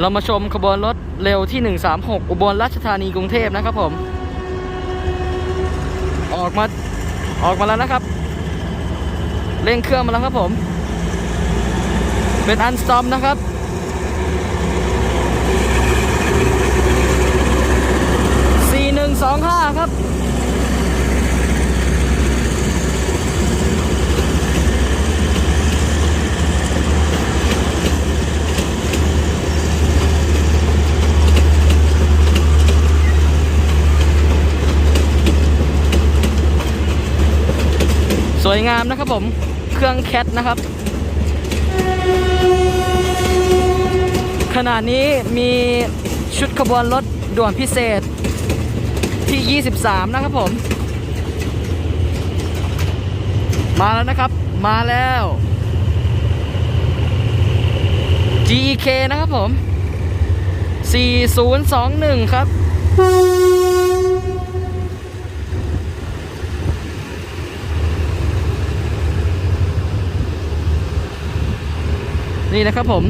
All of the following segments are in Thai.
เรามาชมขบวนรถเร็วที่ 136 อุบลราชธานีกรุงเทพนะครับผม ออกมาออกมาแล้วนะครับ เร่งเครื่องมาแล้วครับผม เป็นอันสตอมนะครับ4125 ครับ วยงามนะครับผม เครื่องแคทนะครับ ขณะนี้มีชุดขบวนรถด่วนพิเศษที่ 23 นะครับผม มาแล้วนะครับ มาแล้ว GEK นะครับผม 4021 ครับ นี่นะครับผม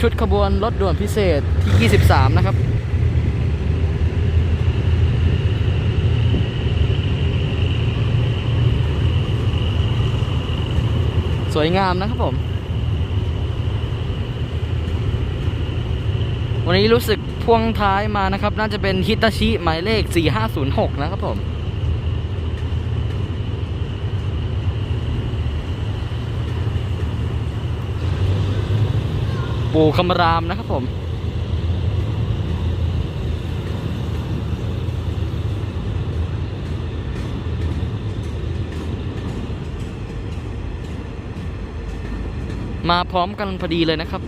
ชุดขบวนรถด่วนพิเศษที่ 23 นะครับสวยงามนะครับผม วันนี้รู้สึกพ่วงท้ายมานะครับ น่าจะเป็นฮิตาชิหมายเลข 4506 นะครับผม ปู่คำรามนะครับผม มาพร้อมกันพอดีเลยนะครับ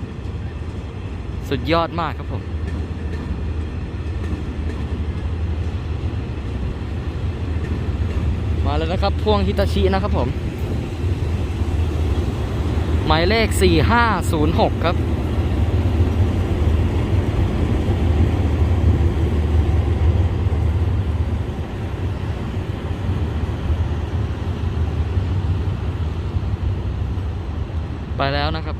สุดยอดมากครับผมมาแล้วนะครับพ่วงฮิตาชินะครับผม หมายเลข 4506 ครับ แล้วนะครับ